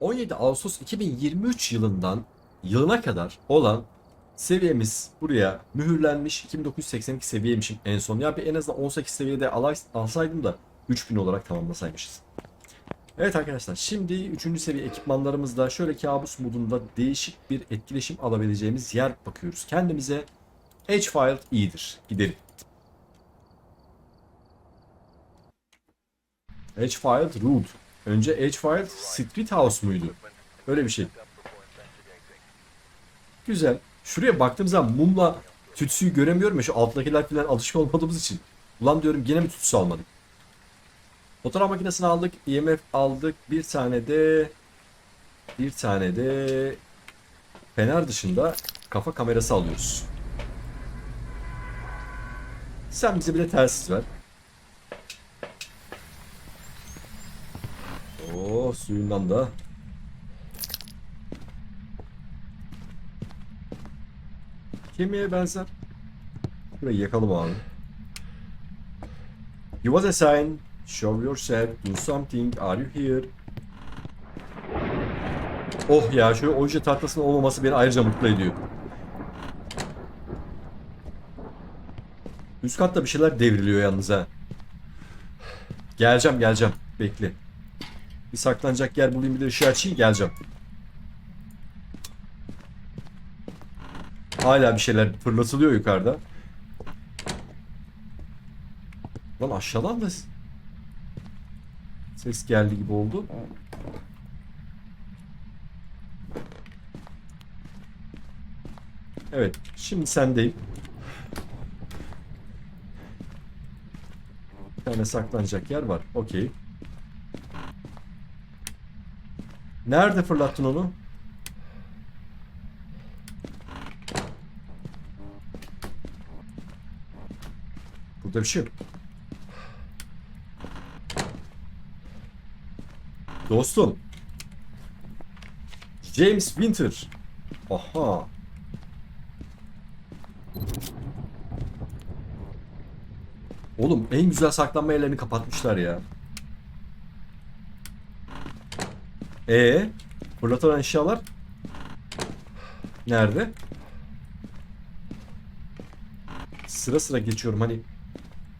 17 Ağustos 2023 yılından yılına kadar olan seviyemiz buraya mühürlenmiş. 2982 seviyeymişim en son. Ya bir en azından 18 seviyede alsaydım da 3000 olarak tamamlasaymışız. Evet arkadaşlar şimdi 3. seviye ekipmanlarımızda şöyle kabus modunda değişik bir etkileşim alabileceğimiz yer bakıyoruz. Kendimize Edgefield iyidir. Gidelim. Edgefield Road. Önce Edgefield Street House muydu? Öyle bir şey. Güzel. Şuraya baktığım zaman mumla tütsüyü göremiyorum ya şu alttakiler falan alışık olmadığımız için. Ulan diyorum gene mi tütsü almadık? Fotoğraf makinesini aldık. IMF aldık. Bir tane de bir tane de fener dışında kafa kamerası alıyoruz. Sen bize bir de telsiz ver. Suyundan da. Kemiğe benzer. Burayı yakalım abi. Give us a sign. Show yourself. Do something. Are you here? Oh ya şu oje tahtasının olmaması beni ayrıca mutlu ediyor. Üst katta bir şeyler devriliyor yalnız ha. Geleceğim geleceğim. Bekle. Bir saklanacak yer bulayım bir de ışığı açayım geleceğim. Hala bir şeyler fırlatılıyor yukarıda. Lan aşağıdan da ses geldi gibi oldu. Evet, şimdi sendeyim. Bir tane saklanacak yer var. Okey. Nerede fırlattın onu? Burada bir şey yok. Dostum. James Winter. Aha. Oğlum en güzel saklanma yerlerini kapatmışlar ya. E fırlatılan eşyalar nerede? Sıra sıra geçiyorum hani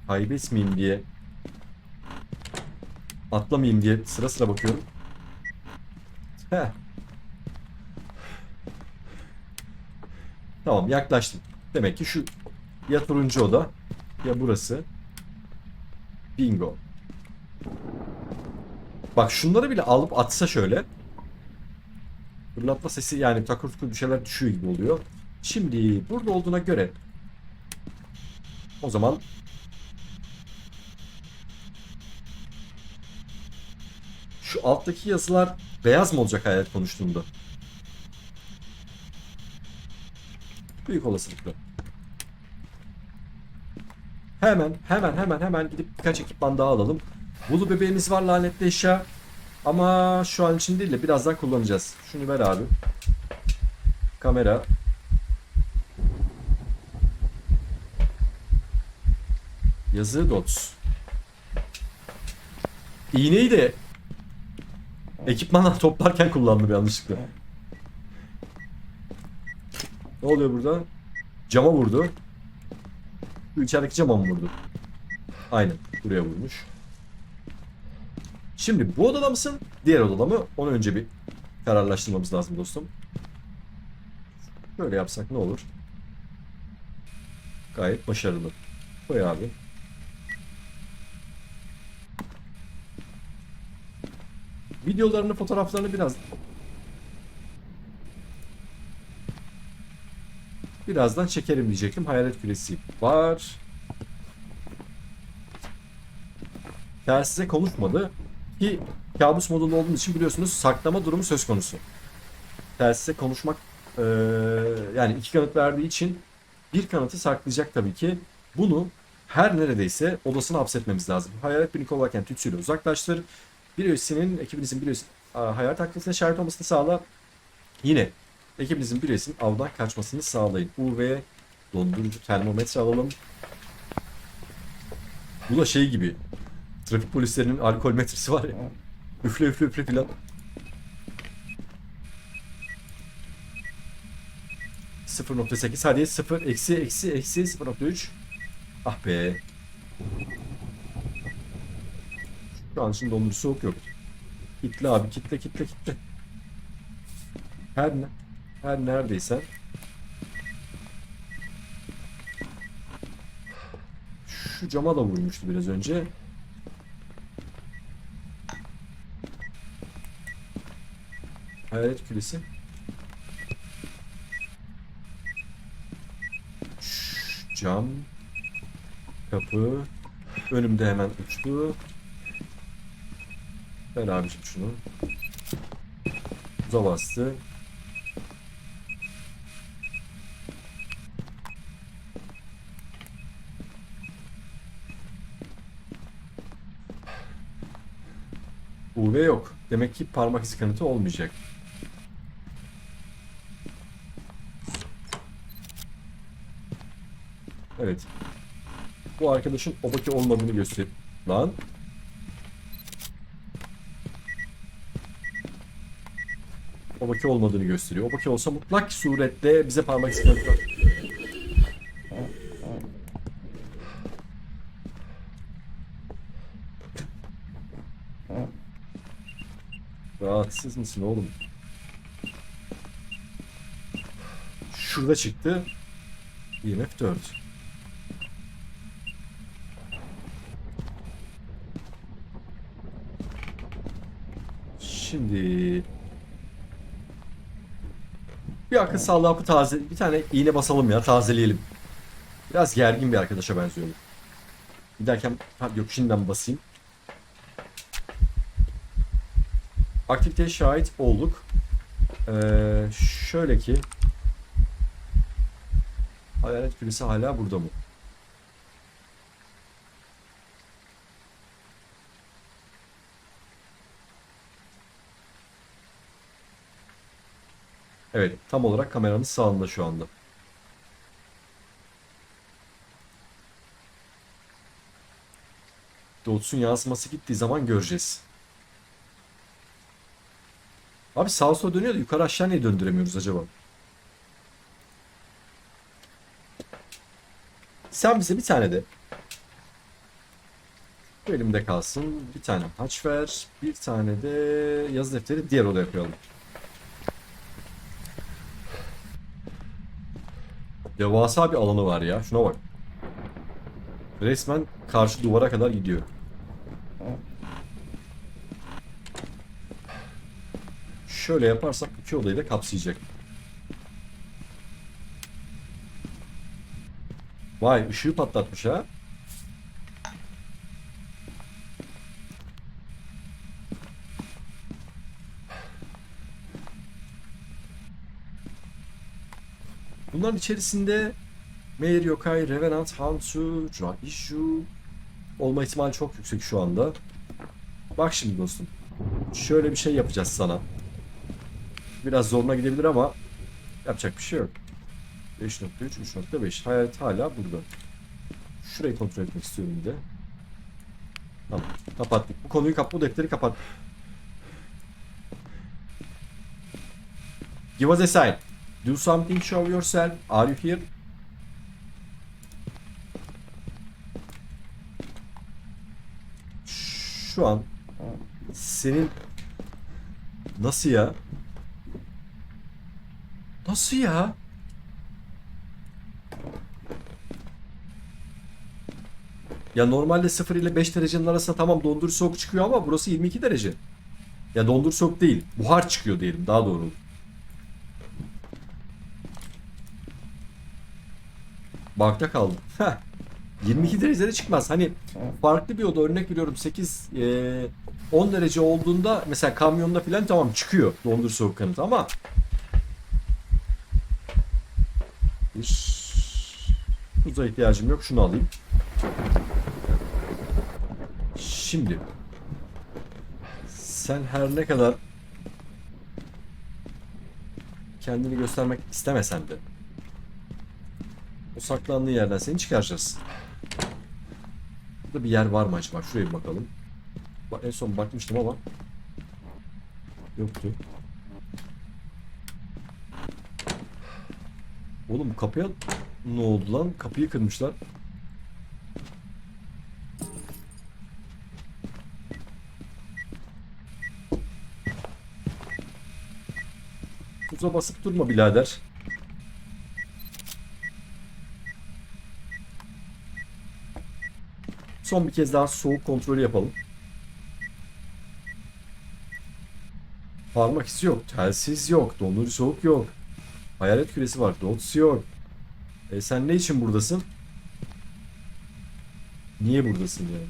kaybetmeyeyim diye atlamayayım diye sıra sıra bakıyorum. Heh. Tamam yaklaştım. Demek ki şu ya turuncu oda ya burası. Bingo. Bak şunları bile alıp atsa şöyle. Fırlatma sesi yani takır tukur bir şeyler düşüyor gibi oluyor. Şimdi burada olduğuna göre o zaman şu alttaki yazılar beyaz mı olacak hayat konuştuğumda? Büyük olasılıkla. Hemen hemen hemen hemen gidip birkaç ekipman daha alalım. Bulu bebeğimiz var lanetli eşya. Ama şu an için değil de birazdan kullanacağız. Şunu ver abi. Kamera. Yazı dots. İğneyi de ekipmanla toplarken kullandım yanlışlıkla. Ne oluyor burada? Cama vurdu. İçerideki cama mı vurdu? Aynen. Buraya vurmuş. Şimdi bu odada mısın? Diğer odada mı? Onu önce bir kararlaştırmamız lazım dostum. Böyle yapsak ne olur? Gayet başarılı. Koy abi. Videolarını, fotoğraflarını biraz birazdan çekerim diyecektim. Hayalet küresi var. Telsize konuşmadı. Ki kabus modunda olduğumuz için biliyorsunuz saklama durumu söz konusu. Telsize konuşmak eee, yani iki kanıt verdiği için bir kanıtı saklayacak tabii ki. Bunu her neredeyse odasına hapsetmemiz lazım. Hayalet birini kovalarken tütsüyle uzaklaştır. Bir üyesinin, ekibinizin bir aa, hayalet aktivitesine şahit olmasını sağla. Yine ekibinizin bir üyesinin avdan kaçmasını sağlayın. UV dondurucu termometre alalım. Bu da şey gibi. Trafik polislerinin alkol metresi var ya. Üfle üfle üfle filan. ...0.8 hadi 0 eksi eksi eksi 0.3 Ah be. Şu an şimdi dondurucu soğuk yok. Kitle abi kitle kitle kitle. Her ne Her neredeyse. Şu cama da vurmuştu biraz önce. Hayalet küresi. Şş, Cam. Kapı. Önümde hemen uçtu. Ver abicim şunu. Uza bastı. UV yok. Demek ki parmak izi kanıtı olmayacak. Evet. Bu arkadaşın obaki olmadığını göster. Lan. Obaki olmadığını gösteriyor. Obaki olsa mutlak surette bize parmak izi kanıtı Rahatsız mısın oğlum? Şurada çıktı. IMF 4. Şimdi bir akıl sağlığı hapı taze bir tane iğne basalım ya tazeleyelim. Biraz gergin bir arkadaşa benziyorum. Giderken ha, yok şimdiden basayım. Aktiviteye şahit olduk. Ee, şöyle ki Hayalet küresi hala burada mı? Evet, tam olarak kameranın sağında şu anda. Dots'un yansıması gittiği zaman göreceğiz. Abi sağa sola dönüyor da yukarı aşağı niye döndüremiyoruz acaba? Sen bize bir tane de bu elimde kalsın. Bir tane haç ver. Bir tane de yazı defteri diğer odaya koyalım. Devasa bir alanı var ya. Şuna bak. Resmen karşı duvara kadar gidiyor. Şöyle yaparsak iki odayı da kapsayacak. Vay ışığı patlatmış ha. Bunların içerisinde Meir Yokai, Revenant, Hansu, Raishu olma ihtimali çok yüksek şu anda. Bak şimdi dostum. Şöyle bir şey yapacağız sana. Biraz zoruna gidebilir ama yapacak bir şey yok. 5.3, 3.5. Hayalet hala burada. Şurayı kontrol etmek istiyorum bir de. Tamam. Kapattık. Bu konuyu kap bu defteri kapattık. Give us a sign. Do something, show yourself. Are you here? Şu an senin nasıl ya? Nasıl ya? Ya normalde 0 ile 5 derecenin arasında tamam dondurucu soğuk çıkıyor ama burası 22 derece. Ya dondurucu soğuk değil. Buhar çıkıyor diyelim daha doğru. Bakta kaldım. Heh. 22 derecede çıkmaz. Hani farklı bir oda örnek veriyorum 8 e, 10 derece olduğunda mesela kamyonda falan tamam çıkıyor dondurucu soğuk kanıtı ama bir buza ihtiyacım yok. Şunu alayım. Şimdi sen her ne kadar kendini göstermek istemesen de saklandığın yerden seni çıkaracağız. Burada bir yer var mı acaba? Şuraya bir bakalım. Bak en son bakmıştım ama yoktu. Oğlum kapıya ne oldu lan? Kapıyı kırmışlar. Tuza basıp durma birader. Son bir kez daha soğuk kontrolü yapalım. Parmak izi yok, telsiz yok, dondurucu soğuk yok. Hayalet küresi var, dots yok. E sen ne için buradasın? Niye buradasın yani?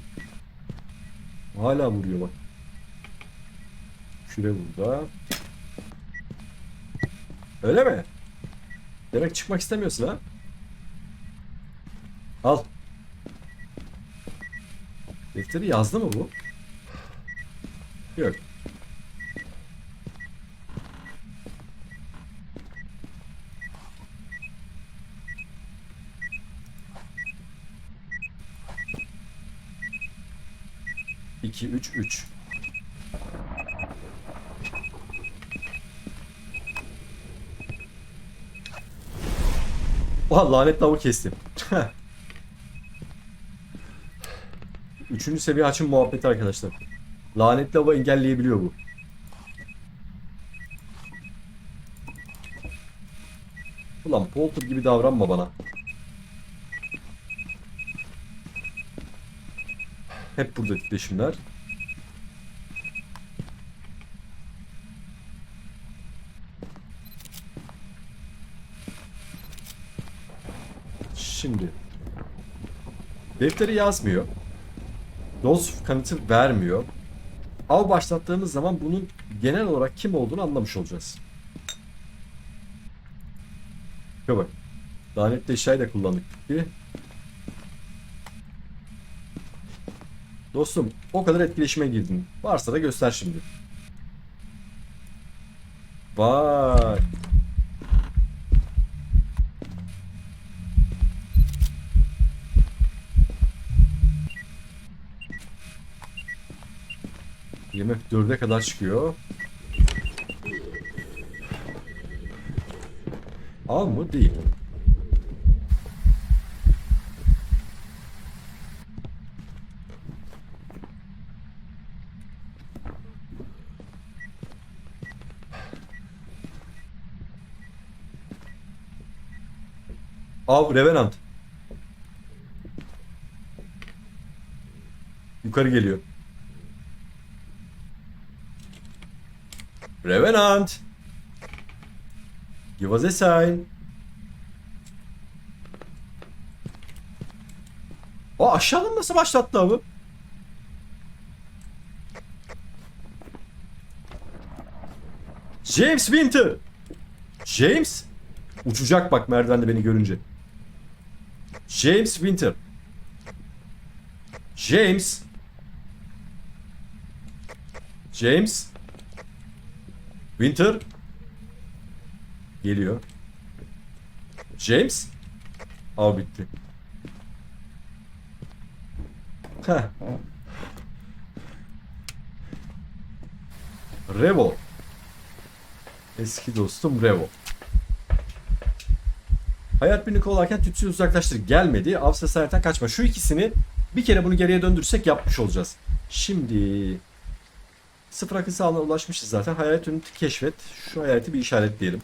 Hala vuruyor bak. Küre burada. Öyle mi? Demek çıkmak istemiyorsun ha? Al. Defteri yazdı mı bu? Yok. İki, üç, üç. Oha lanet lavu kestim. Üçüncü seviye açım muhabbeti arkadaşlar. Lanet lavu engelleyebiliyor bu. Ulan Polter gibi davranma bana. Hep burada titreşimler. Şimdi. Defteri yazmıyor. Doz kanıtı vermiyor. Av başlattığımız zaman bunun genel olarak kim olduğunu anlamış olacağız. Şöyle bak. Lanetli eşyayı da kullandık bir. Dostum o kadar etkileşime girdin. Varsa da göster şimdi. Vay. Yemek dörde kadar çıkıyor. Al mı? Değil. Av Revenant. Yukarı geliyor. Revenant. Give us a sign. O aşağıdan nasıl başlattı abi? James Winter. James. Uçacak bak merdivende beni görünce. James Winter. James. James. Winter. Geliyor. James. Av bitti. Revo. Eski dostum Revo. Hayat birini kovalarken tütsüyü uzaklaştır. Gelmedi. Av sesi hayattan kaçma. Şu ikisini bir kere bunu geriye döndürsek yapmış olacağız. Şimdi sıfır akıl sağlığına ulaşmışız zaten. Hayalet ünitü keşfet. Şu hayaleti bir işaretleyelim.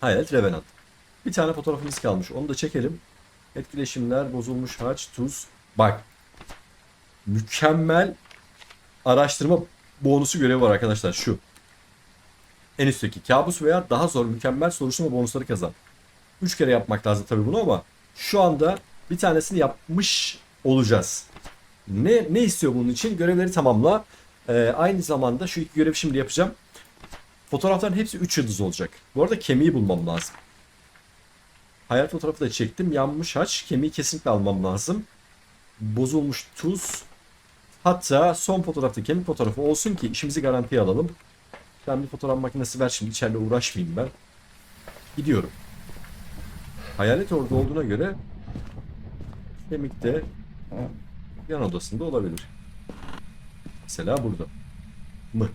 Hayalet Revenant. Bir tane fotoğrafımız kalmış. Onu da çekelim. Etkileşimler, bozulmuş haç, tuz. Bak. Mükemmel araştırma bonusu görevi var arkadaşlar. Şu. En üstteki kabus veya daha zor mükemmel soruşturma bonusları kazan. 3 kere yapmak lazım tabii bunu ama şu anda bir tanesini yapmış olacağız. Ne ne istiyor bunun için? Görevleri tamamla. Ee, aynı zamanda şu iki görevi şimdi yapacağım. Fotoğrafların hepsi 3 yıldız olacak. Bu arada kemiği bulmam lazım. Hayal fotoğrafı da çektim. Yanmış haç. Kemiği kesinlikle almam lazım. Bozulmuş tuz. Hatta son fotoğrafta kemik fotoğrafı olsun ki işimizi garantiye alalım. Ben bir fotoğraf makinesi ver şimdi içeride uğraşmayayım ben. Gidiyorum. Hayalet orada olduğuna göre kemik de yan odasında olabilir. Mesela burada. Mı?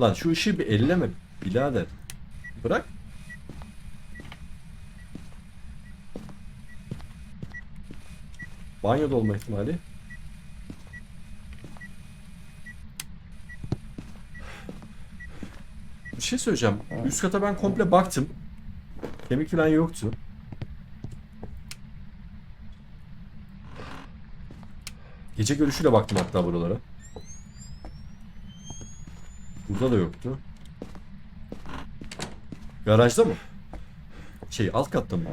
Lan şu ışığı bir elleme. Birader. Bırak. Banyoda olma ihtimali. Bir şey söyleyeceğim. Üst kata ben komple baktım. Kemik falan yoktu. Gece görüşüyle baktım hatta buralara. Burada da yoktu. Garajda mı? Şey alt katta mı?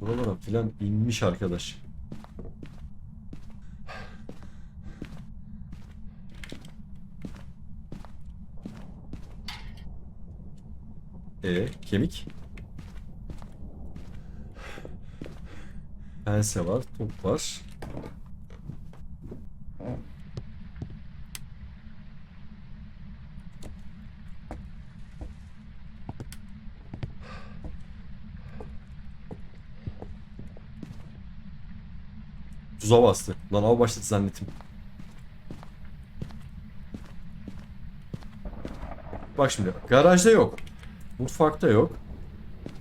Buralara filan inmiş arkadaş. E kemik. Pense var, top var. Tuza bastı. Lan av başladı zannettim. Bak şimdi garajda yok. Mutfakta yok.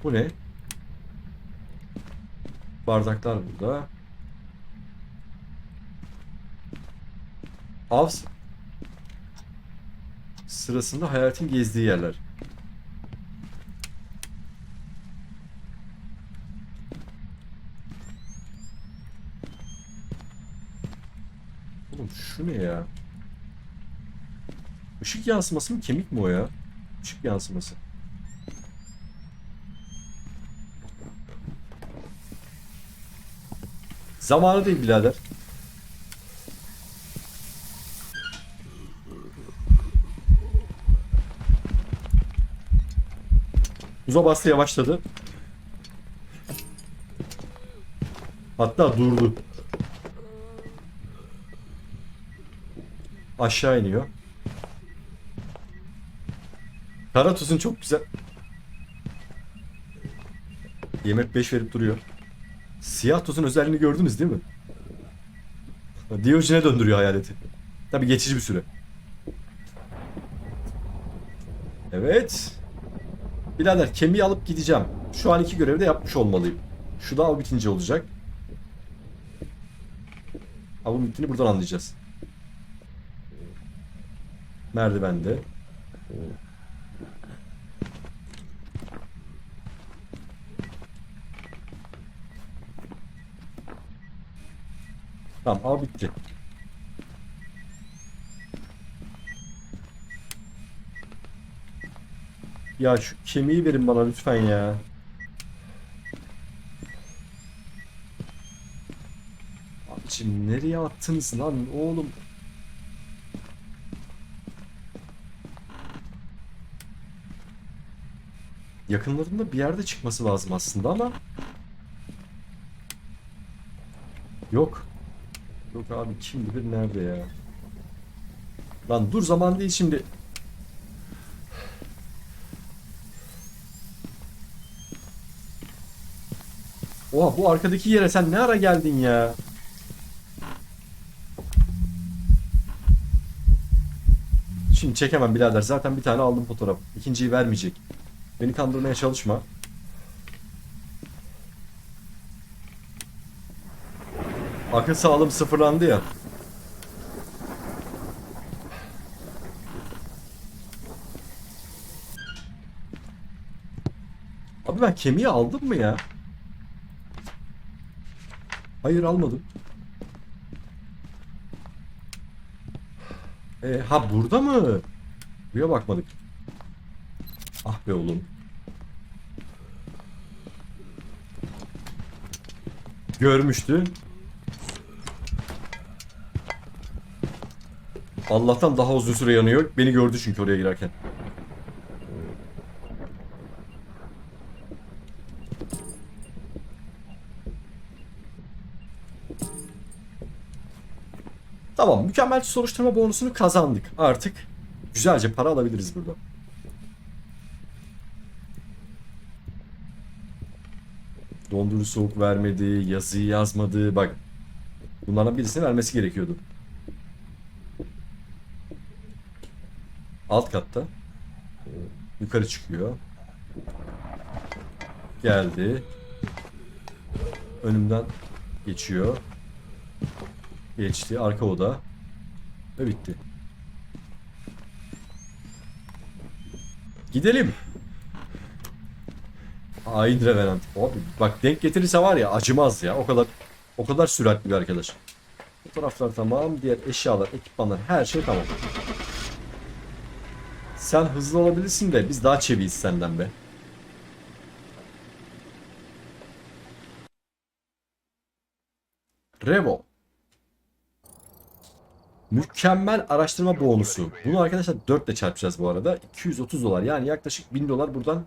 Bu ne? Bardaklar burada. Av sırasında hayatın gezdiği yerler. Oğlum şu ne ya? Işık yansıması mı kemik mi o ya? Işık yansıması. Zamanı değil birader. Uza bastı yavaşladı. Hatta durdu. Aşağı iniyor. Kara tuzun çok güzel. Yemek 5 verip duruyor. Siyah tuzun özelliğini gördünüz değil mi? Diyojene döndürüyor hayaleti. Tabi geçici bir süre. Evet. Birader kemiği alıp gideceğim. Şu an iki görevi de yapmış olmalıyım. Şu da av bitince olacak. Avın bittiğini buradan anlayacağız. Merdivende. Tamam av bitti. Ya şu kemiği verin bana lütfen ya. Abicim nereye attınız lan oğlum? Yakınlarında bir yerde çıkması lazım aslında ama Yok. Yok abi kim bilir nerede ya. Lan dur zaman değil şimdi. Oha bu arkadaki yere sen ne ara geldin ya? Şimdi çekemem birader. Zaten bir tane aldım fotoğraf. İkinciyi vermeyecek. Beni kandırmaya çalışma. Akıl sağlığım sıfırlandı ya. Abi ben kemiği aldım mı ya? Hayır almadım. E, ha burada mı? Buraya bakmadık. Ah be oğlum. Görmüştü. Allah'tan daha uzun süre yanıyor. Beni gördü çünkü oraya girerken. Tamam, mükemmel soruşturma bonusunu kazandık. Artık güzelce para alabiliriz burada. Dondurucu soğuk vermedi, yazıyı yazmadı. Bak, bunlardan birisini vermesi gerekiyordu. Alt katta. Yukarı çıkıyor. Geldi. Önümden geçiyor. Geçti. Arka oda. Ve bitti. Gidelim. Hain Revenant. Abi bak denk getirirse var ya acımaz ya. O kadar o kadar süratli bir arkadaş. Fotoğraflar tamam. Diğer eşyalar, ekipmanlar her şey tamam. Sen hızlı olabilirsin de biz daha çeviyiz senden be. Revo. Mükemmel araştırma bonusu. Bunu arkadaşlar 4 ile çarpacağız bu arada. 230 dolar yani yaklaşık 1000 dolar buradan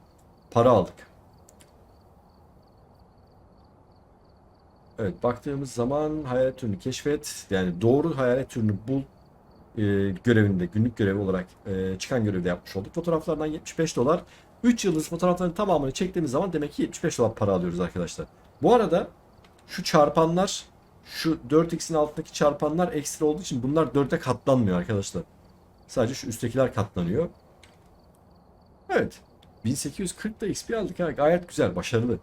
para aldık. Evet baktığımız zaman hayalet türünü keşfet. Yani doğru hayalet türünü bul e, görevinde günlük görevi olarak e, çıkan görevde yapmış olduk. Fotoğraflardan 75 dolar. 3 yıldız fotoğrafların tamamını çektiğimiz zaman demek ki 75 dolar para alıyoruz arkadaşlar. Bu arada şu çarpanlar şu 4x'in altındaki çarpanlar ekstra olduğu için bunlar 4'e katlanmıyor arkadaşlar. Sadece şu üsttekiler katlanıyor. Evet. 1840 da XP aldık ha. Gayet güzel, başarılı.